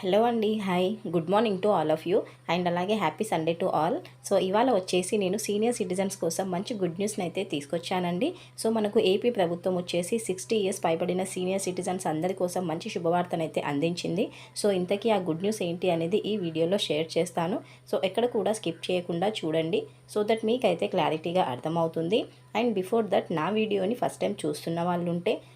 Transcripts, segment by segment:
Hello అండి hi. Good morning to all of you. And అలాగే happy Sunday to all. So ఇవాళ వచ్చేసి నేను సీనియర్ సిటిజన్స్ కోసం మంచి గుడ్ న్యూస్ని అయితే తీసుకొచ్చానండి. సో మనకు ఏపీ ప్రభుత్వం వచ్చేసి సిక్స్టీ ఇయర్స్ పైబడిన సీనియర్ సిటిజన్స్ అందరి కోసం మంచి శుభవార్తనైతే అందించింది. సో ఇంతకీ ఆ గుడ్ న్యూస్ ఏంటి అనేది ఈ వీడియోలో షేర్ చేస్తాను. సో ఎక్కడ కూడా స్కిప్ చేయకుండా చూడండి. సో దట్ మీకైతే క్లారిటీగా అర్థమవుతుంది. అండ్ బిఫోర్ దట్ నా వీడియోని ఫస్ట్ టైం చూస్తున్న వాళ్ళు ఉంటే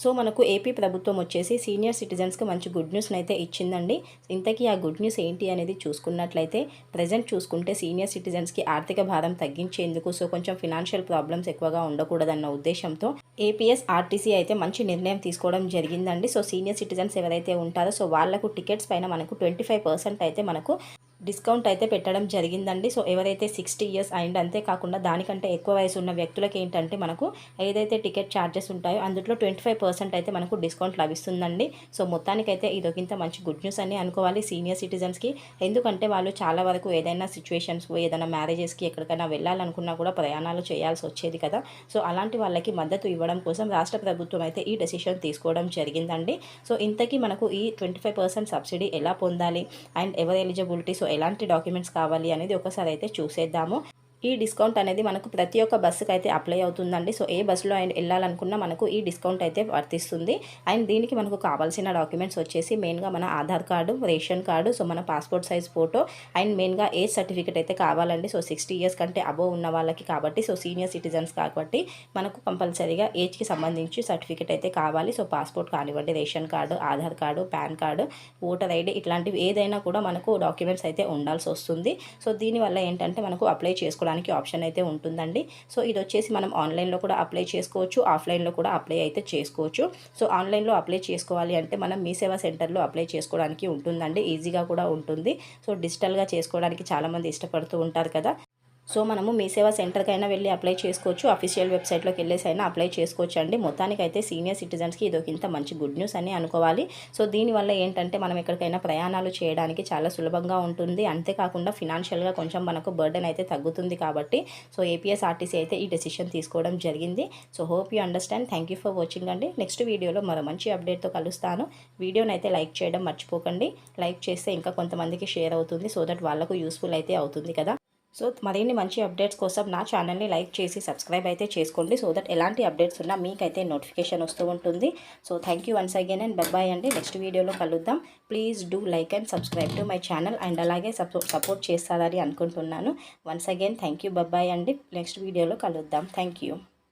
సో మనకు ఏపీ ప్రభుత్వం వచ్చేసి సీనియర్ సిటిజన్స్కి మంచి గుడ్ న్యూస్ని అయితే ఇచ్చిందండి. ఇంతకీ ఆ గుడ్ న్యూస్ ఏంటి అనేది చూసుకున్నట్లయితే ప్రజెంట్ చూసుకుంటే సీనియర్ సిటిజన్స్కి ఆర్థిక భారం తగ్గించేందుకు సో కొంచెం ఫినాన్షియల్ ప్రాబ్లమ్స్ ఎక్కువగా ఉండకూడదన్న ఉద్దేశంతో ఏపీఎస్ ఆర్టీసీ అయితే మంచి నిర్ణయం తీసుకోవడం జరిగిందండి. సో సీనియర్ సిటిజన్స్ ఎవరైతే ఉంటారో సో వాళ్ళకు టికెట్స్ పైన మనకు ట్వంటీ ఫైవ్ పర్సెంట్ అయితే మనకు డిస్కౌంట్ అయితే పెట్టడం జరిగిందండి. సో ఎవరైతే సిక్స్టీ ఇయర్స్ అండ్ అంతేకాకుండా దానికంటే ఎక్కువ వయసు ఉన్న వ్యక్తులకి ఏంటంటే మనకు ఏదైతే టికెట్ ఛార్జెస్ ఉంటాయో అందులో ట్వంటీ ఫైవ్ పర్సెంట్ అయితే మనకు డిస్కౌంట్ లభిస్తుందండి. సో మొత్తానికైతే ఇదొకింత మంచి గుడ్ న్యూస్ అని అనుకోవాలి సీనియర్ సిటిజన్స్కి. ఎందుకంటే వాళ్ళు చాలా వరకు ఏదైనా సిచ్యువేషన్స్ ఏదైనా మ్యారేజెస్కి ఎక్కడికైనా వెళ్ళాలనుకున్నా కూడా ప్రయాణాలు చేయాల్సి వచ్చేది కదా. సో అలాంటి వాళ్ళకి మద్దతు ఇవ్వడం కోసం రాష్ట్ర ప్రభుత్వం అయితే ఈ డెసిషన్ తీసుకోవడం జరిగిందండి. సో ఇంతకీ మనకు ఈ ట్వంటీ ఫైవ్ పర్సెంట్ సబ్సిడీ ఎలా పొందాలి? అండ్ ఎవరు ఎలిజిబిలిటీ? సో ఎలాంటి డాక్యుమెంట్స్ కావాలి అనేది ఒకసారి అయితే చూసేద్దాము. ఈ డిస్కౌంట్ అనేది మనకు ప్రతి ఒక్క బస్సుకి అయితే అప్లై అవుతుందండి. సో ఏ బస్సులో అండ్ వెళ్ళాలనుకున్నా మనకు ఈ డిస్కౌంట్ అయితే వర్తిస్తుంది. అండ్ దీనికి మనకు కావాల్సిన డాక్యుమెంట్స్ వచ్చేసి మెయిన్గా మన Aadhaar card ration card so మన పాస్పోర్ట్ సైజ్ ఫోటో అండ్ మెయిన్గా ఏజ్ సర్టిఫికేట్ అయితే కావాలండి. సో సిక్స్టీ ఇయర్స్ కంటే అబోవ్ ఉన్న వాళ్ళకి కాబట్టి సో సీనియర్ సిటిజన్స్ కాబట్టి మనకు కంపల్సరీగా ఏజ్కి సంబంధించి సర్టిఫికేట్ అయితే కావాలి. సో పాస్పోర్ట్ కానివ్వండి ration card Aadhaar card PAN card voter ID ఇట్లాంటివి ఏదైనా కూడా మనకు డాక్యుమెంట్స్ అయితే ఉండాల్సి వస్తుంది. సో దీనివల్ల ఏంటంటే మనకు అప్లై చేసుకోవడానికి చేసుకోవడానికి ఆప్షన్ అయితే ఉంటుందండి. సో ఇది వచ్చేసి మనం ఆన్లైన్లో కూడా అప్లై చేసుకోవచ్చు. ఆఫ్లైన్లో కూడా అప్లై అయితే చేసుకోవచ్చు. సో ఆన్లైన్లో అప్లై చేసుకోవాలి అంటే మనం మీ సేవా సెంటర్లో అప్లై చేసుకోవడానికి ఉంటుందండి. ఈజీగా కూడా ఉంటుంది. సో డిజిటల్గా చేసుకోవడానికి చాలామంది ఇష్టపడుతూ ఉంటారు కదా. సో మనము మీ సేవా సెంటర్కైనా వెళ్ళి అప్లై చేసుకోవచ్చు. అఫీషియల్ వెబ్సైట్లోకి వెళ్ళేసి అయినా అప్లై చేసుకోవచ్చు అండి మొత్తానికి అయితే సీనియర్ సిటిజన్స్కి ఇది ఇంత మంచి గుడ్ న్యూస్ అని అనుకోవాలి. సో దీనివల్ల ఏంటంటే మనం ఎక్కడికైనా ప్రయాణాలు చేయడానికి చాలా సులభంగా ఉంటుంది. అంతేకాకుండా ఫినాన్షియల్గా కొంచెం మనకు బర్డెన్ అయితే తగ్గుతుంది కాబట్టి సో ఏపీఎస్ఆర్టీసీ అయితే ఈ డెసిషన్ తీసుకోవడం జరిగింది. So hope you understand. Thank you for watching అండి. నెక్స్ట్ వీడియోలో మరో మంచి అప్డేట్తో కలుస్తాను. వీడియోని అయితే లైక్ చేయడం మర్చిపోకండి. లైక్ చేస్తే ఇంకా కొంతమందికి షేర్ అవుతుంది. సో దట్ వాళ్ళకు యూస్ఫుల్ అయితే అవుతుంది కదా. సో మరిన్ని మంచి అప్డేట్స్ కోసం నా ఛానల్ని లైక్ చేసి సబ్స్క్రైబ్ అయితే చేసుకోండి. సో దట్ ఎలాంటి అప్డేట్స్ ఉన్నా మీకైతే నోటిఫికేషన్ వస్తూ ఉంటుంది. So thank you once again and bye అండి. నెక్స్ట్ వీడియోలో కలుద్దాం. Please do like and subscribe to my channel and అలాగే సపోర్ట్ చేస్తారని అనుకుంటున్నాను. Once again thank you bye అండి. నెక్స్ట్ వీడియోలో కలుద్దాం. Thank you